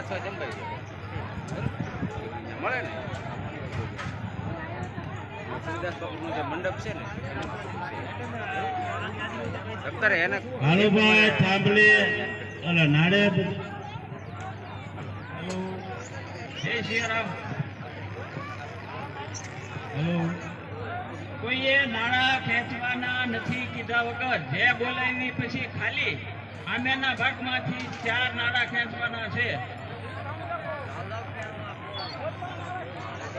તમારે છ નાચવા જંબાઈ મળે ને? સુરદાસ બાપુનો જે મંડપ છે ને અત્યારે એને હાલુભાઈ થાંભલી અને નાડે જય સિયારામ હેલો કોઈએ નાણાં ખેંચવાના નથી કીધા વગર જે બોલાવી પછી ખાલી. આમેના ભાગમાંથી ચાર નાણાં ખેંચવાના છે. જો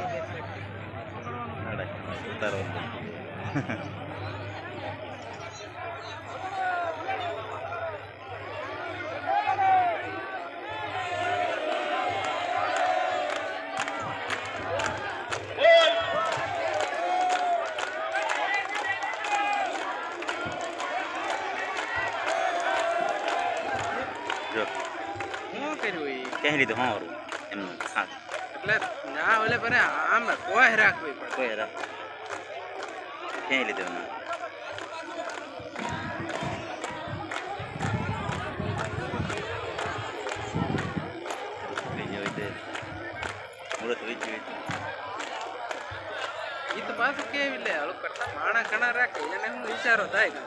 શું કર્યું ઈ કહી લીધું હા વરું એમનું હા એટલે ના ઓલે પણ આમ કોઈ રાખવી પડે. કોઈ રાખ ક્યાંય લીધો ના. ઈ તો પાછું કેવી લે? હવે કરતા માણા ઘણા રાખે એને હું વિચારો થાય?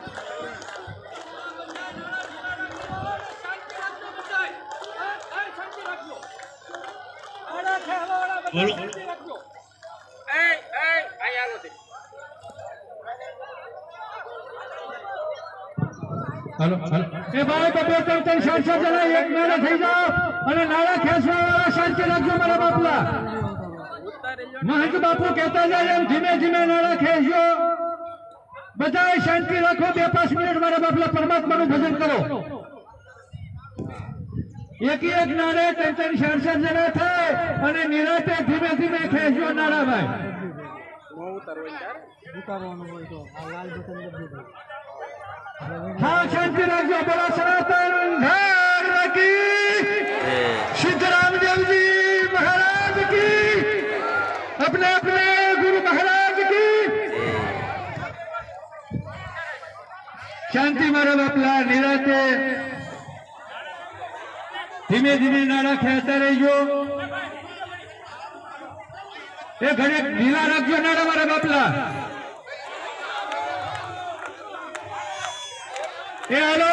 એ એ આઈ હાલો હાલો એ ભાઈ જણા એક થઈ જાઓ. અને નાળા ખેંચવા વાળા શાંતિ રાખજો મારા બાપલા. મહંત બાપુ કહેતા જાય એમ ધીમે ધીમે નાળા ખેંચજો. બધાય શાંતિ રાખો બે પાંચ મિનિટ મારા બાપલા પરમાત્માનું ભજન કરો. એક એક નારે ત્રણ ત્રણ સાત સાત જણા થાય અને નિરાતે ધીમે ધીમે ખેંચો નાળાભાઈ હા શાંતિ રાખજો, બોલો મહારાજ કી. અપને અપને ગુરુ મહારાજ કી. શાંતિ મારા બાપલા, નિરાતે ધીમે ધીમે નાણા ખેંચતા રહીજો. એ ઘણી ઢીલા રાખજો નાણા મારા બાપલા. એ હાલો.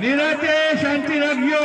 નિરાતે શાંતિ રાખજો.